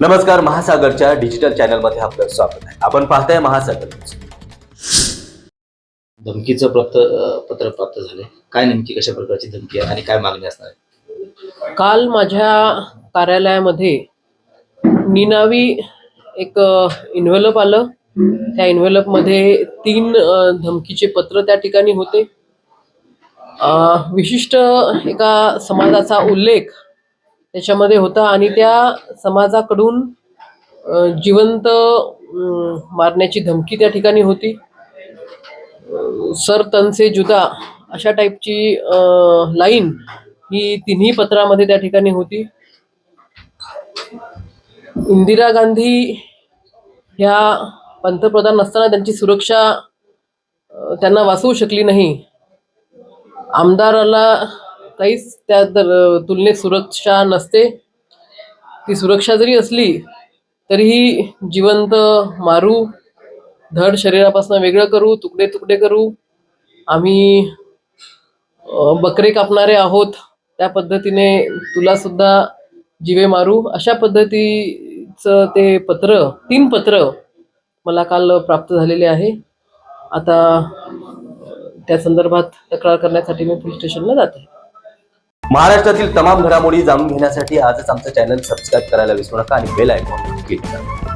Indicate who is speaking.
Speaker 1: नमस्कार महासागरच्या डिजिटल चॅनलमध्ये आपलं स्वागत आहे. आपण पाहताय महासागर.
Speaker 2: धमकीचं पत्र प्राप्त झाले काय नेमकी कशा प्रकारची धमकी आहे आणि काय मागणी असणार आहे?
Speaker 3: काल माझ्या कार्यालयामध्ये निनावी एक इन्व्हेलप आलं. त्या इन्व्हेलपमध्ये तीन धमकीचे पत्र त्या ठिकाणी होते. विशिष्ट एका समाजाचा उल्लेख त्याच्यामध्ये होता आणि त्या समाजाकडून जिवंत मारण्याची धमकी त्या ठिकाणी होती. सर तनसे जुदा अशा टाईपची लाईन ही तिन्ही पत्रामध्ये त्या ठिकाणी होती. इंदिरा गांधी ह्या पंतप्रधान नसताना त्यांची सुरक्षा त्यांना वाचवू शकली नाही. आमदाराला काहीच त्या दर- तुलनेत सुरक्षा नसते. ती सुरक्षा जरी असली तरीही जिवंत मारू धड शरीरापासून वेगळं करू तुकडे तुकडे करू आम्ही बकरे कापणारे आहोत त्या पद्धतीने तुला सुद्धा जिवे मारू. अशा पद्धतीचं ते पत्र तीन पत्र मला काल प्राप्त झालेले आहे. आता त्या संदर्भात तक्रार करण्यासाठी मी पोलीस स्टेशनला जाते.
Speaker 1: महाराष्ट्रातील तमाम घडामोडी जाणून घेण्यासाठी आजच आमचं चॅनल सबस्क्राईब करायला विसरू नका आणि बेल आयकॉन क्लिक करा.